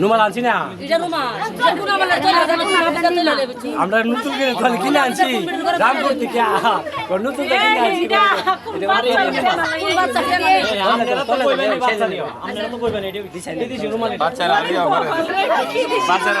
রুমাল আনছি না? আমরা নতুন করে খালি কিনে আনছি। দাম করতে কি? নতুন করে কিনে আনছি বাচ্চারা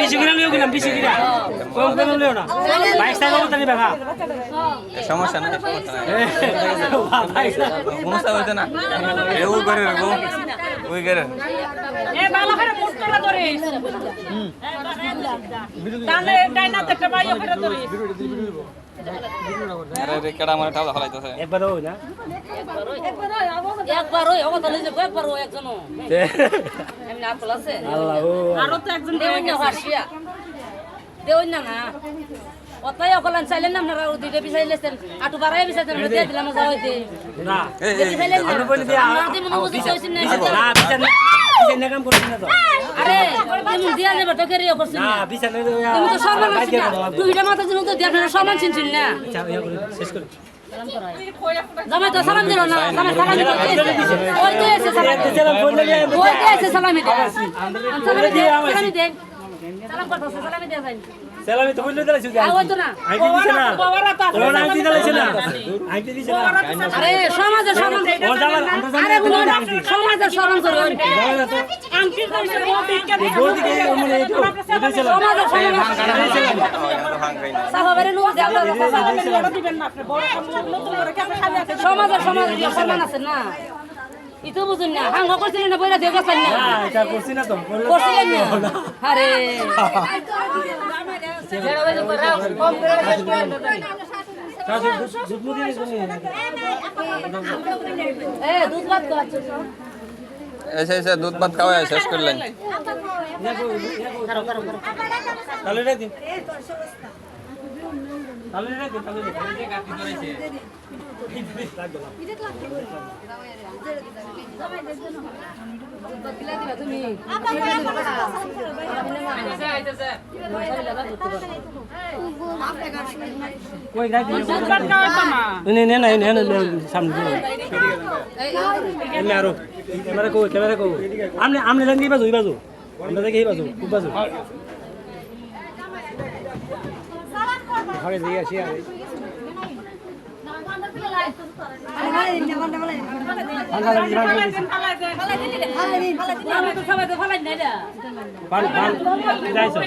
বেশি করে লিও গেলাম বেশি করে কম করে লিও না। বাইক সাইকেল তো নিবে না সমস্যা নাই সমস্যা সমস্যা হইতে না। এ ওই করে রাখব ওই করে। এ ভালো করে মুখ করে ধরিস। তাহলে এটাই না দেখতে পাই ওখানে ধরিস। আরে রে কেডা আমার টাকা হলাইতেছে একবার ওই না। একবার ওই অবতার হয়েছে একবার ও একজন এমনি আকল আছে? আল্লাহ ও। আরও তো একজন দেওয়াই না। না অকলান চাইলেন না আপনারা দুইটা বিচাইলেছেন আটু বাড়াই বিচাইছেন আমরা দিয়ে দিলাম যা হইতে না বিচাইলেন না আমরা দিয়ে মনে বুঝি কইছেন না না বিচার বিচার না কাম করছিস না তো। আরে তুমি দিয়া নেবে তো কেরিও করছেন না। না বিচার না তুমি তো সম্মান আছেন না। দুইটা মাথা দিন তো দিয়ে আপনারা সম্মান চিনছেন না। শেষ করে জামাই তো সালাম দিল না জামাই সালাম দিল ওই তো এসে সালাম দিল দিলাম ফোন লাগিয়ে ওই তো এসে সালামি দে সালামি দে সালামি তো বললে দিলাম শুধু আর না। আইতে দিছে না। বাবারা তো আছে। ওরা আইতে দিলাম না। আইতে দিছে না। আরে সমাজের সম্মান ও যাবার আমরা জানি আরে না, সমাজের সম্মান করে ওই। আংটি কইছে, ও বিজ্ঞান বলতে কি মানে এই এটা ছিল সমাজের এই সম্মান না বাড়ি লোক দিয়ে আপনারা ওটা দিবেন না আপনি। বড় নতুন করে কি আপনি খালি হাতে সমাজের সমাজের সম্মান আছে না। ইতো বুঝুন না হাঙ্গ করছিলেন না বইরা গেছেন না। না এটা করছি না তো করছিলেন না? আরে। এসে এসে দুধ ভাত খাওয়া শেষ করলেন। তাহলে সামনে ক্যামেরা কো ক্যামেরা কো আমনে আমনে লাঙ্গি বাজু এই বাজু। আমরা দেখি এই বাজু বাজু। ভাগে দিয়ে আসি আর। যাইছো